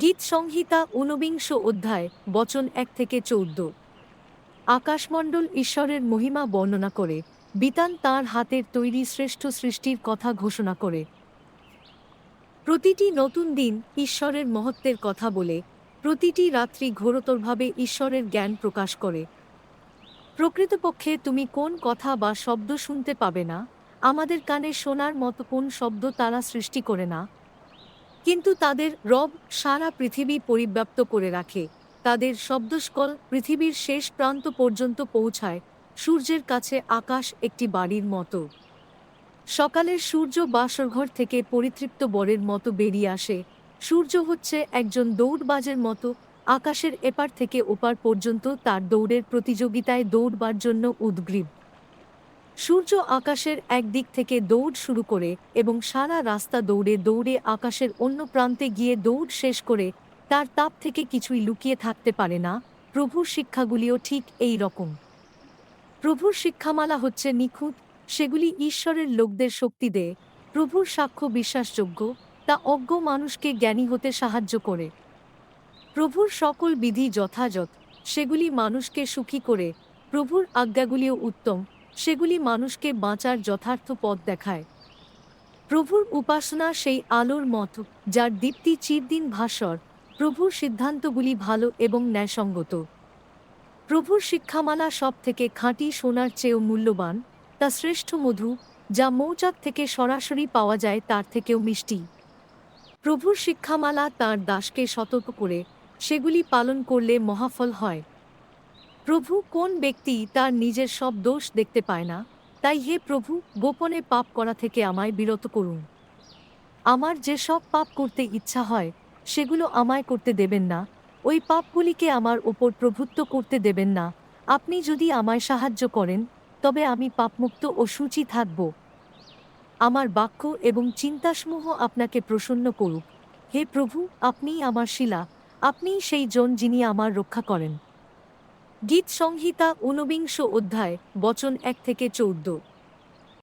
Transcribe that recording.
গীত সংহিতা ঊনবিংশ অধ্যায়, বচন এক থেকে চৌদ্দ। আকাশমণ্ডল ঈশ্বরের মহিমা বর্ণনা করে, বিতান তাঁর হাতের তৈরি শ্রেষ্ঠ সৃষ্টির কথা ঘোষণা করে। প্রতিটি নতুন দিন ঈশ্বরের মহত্বের কথা বলে, প্রতিটি রাত্রি ঘোরতরভাবে ঈশ্বরের জ্ঞান প্রকাশ করে। প্রকৃতপক্ষে তুমি কোন কথা বা শব্দ শুনতে পাবে না? আমাদের কানে শোনার মতো কোন শব্দ তারা সৃষ্টি করে না? কিন্তু তাদের রব সারা পৃথিবী পরিব্যাপ্ত করে রাখে। তাদের শব্দস্কল পৃথিবীর শেষ প্রান্ত পর্যন্ত পৌঁছায় সূর্যের কাছে আকাশ একটি বাড়ির মতো। সকালের সূর্য বাসরঘর থেকে পরিতৃপ্ত বরের মতো বেরিয়ে আসে। সূর্য হচ্ছে একজন দৌড়বাজের মতো, আকাশের এপার থেকে ওপার পর্যন্ত তার দৌড়ের প্রতিযোগিতায় দৌড়বার জন্য উদ্গ্রীব। সূর্য আকাশের একদিক থেকে দৌড় শুরু করে এবং সারা রাস্তা দৌড়ে দৌড়ে আকাশের অন্য প্রান্তে গিয়ে দৌড় শেষ করে তার তাপ থেকে কিছুই লুকিয়ে থাকতে পারে না। প্রভুর শিক্ষাগুলিও ঠিক এই রকম। প্রভুর শিক্ষামালা হচ্ছে নিখুঁত, সেগুলি ঈশ্বরের লোকদের শক্তি দেয়। প্রভুর সাক্ষ্য বিশ্বাসযোগ্য, তা অজ্ঞ মানুষকে জ্ঞানী হতে সাহায্য করে। প্রভুর সকল বিধি যথাযথ, সেগুলি মানুষকে সুখী করে। প্রভুর আজ্ঞাগুলিও উত্তম সেগুলি মানুষকে বাঁচার যথার্থ পথ দেখায়। প্রভুর উপাসনা সেই আলোর মতো, যার দীপ্তি চিরদিন ভাস্বর প্রভুর সিদ্ধান্তগুলি ভালো এবং ন্যায়সঙ্গত। প্রভুর শিক্ষামালা সব থেকে খাঁটি সোনার চেয়েও মূল্যবান, তা শ্রেষ্ঠ মধু, যা মৌচাক থেকে সরাসরি পাওয়া যায় তার থেকেও মিষ্টি। প্রভুর শিক্ষামালা তার দাসকে সতর্ক করে, সেগুলি পালন করলে মহাফল হয়। প্রভু কোন ব্যক্তি তার নিজের সব দোষ দেখতে পায় না? তাই হে প্রভু, গোপনে পাপ করা থেকে আমায় বিরত করুন। আমার যে সব পাপ করতে ইচ্ছা হয়, সেগুলো আমায় করতে দেবেন না। ওই পাপগুলিকে আমার ওপর প্রভুত্ব করতে দেবেন না। আপনি যদি আমায় সাহায্য করেন, তবে আমি পাপমুক্ত ও সূচি থাকব। আমার বাক্য এবং চিন্তাসমূহ আপনাকে প্রসন্ন করুক। হে প্রভু, আপনিই আমার শিলা। আপনিই সেই জন যিনি আমার রক্ষা করেন। গীত সংহিতা ঊনবিংশ অধ্যায় বচন এক থেকে চৌদ্দ।